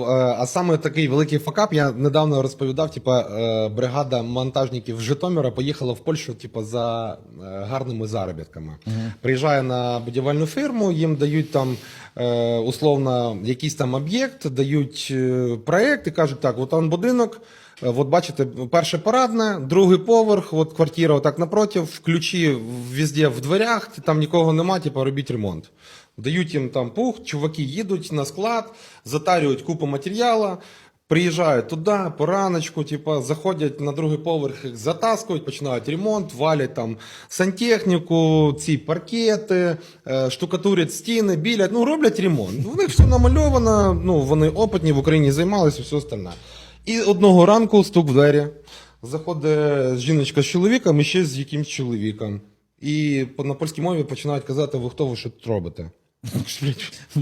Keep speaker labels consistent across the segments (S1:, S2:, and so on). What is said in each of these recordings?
S1: Е, А саме такий великий факап, я недавно розповідав, типа е, бригада монтажників Житомира поїхала в Польщу, типа, за е, гарними заробітками. Приїжджає на будівельну фірму, їм дають там условно якийсь там об'єкт, дають проект і кажуть, так, от он будинок. Е, От бачите, перше парадне, другий поверх, от квартира отак напротив, ключі везде в дверях, там нікого нема, типу, робіть ремонт. Дають їм там пух, чуваки їдуть на склад, затарюють купу матеріалу, приїжджають туди, пораночку, типа, заходять на другий поверх, їх затаскують, починають ремонт, валять там сантехніку, ці паркети, е, штукатурять стіни, білять, ну роблять ремонт. У них все намальовано, ну вони опитні в Україні займалися, все остальне. І одного ранку стук в двері. Заходить жіночка з чоловіком і ще з якимсь чоловіком. І на польській мові починають казати, ви хто ви що тут робите?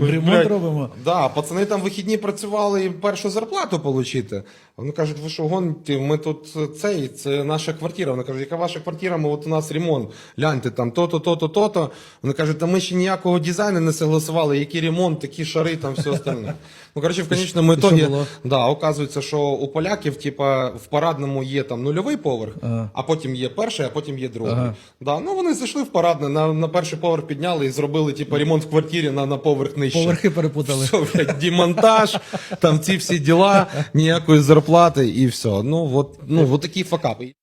S2: Ремонт робимо.
S1: Да, пацани там вихідні працювали і першу зарплату отримати. Вони кажуть, ви що гоните, ми тут цей, це наша квартира. Вони кажуть, яка ваша квартира? Ми от у нас ремонт. Гляньте, там то-то, то-то, то-то. Вони кажуть, та ми ще ніякого дизайну не согласували, який ремонт, такі шари, там все остальне. Ну, коротше, в конечному ітогі, да, оказується, що у поляків, типа, в парадному є там нульовий поверх,
S2: Ага.
S1: а потім є перший, а потім є другий.
S2: Ага.
S1: Да, ну вони зайшли в парадне, на, на перший поверх підняли і зробили, типа, ремонт в квартирі на, на поверх нижче.
S2: Поверхи перепутали.
S1: Все, блядь, демонтаж, там ці всі діла, ніякої зарплати і все. Ну, от, ну, от такі факапи.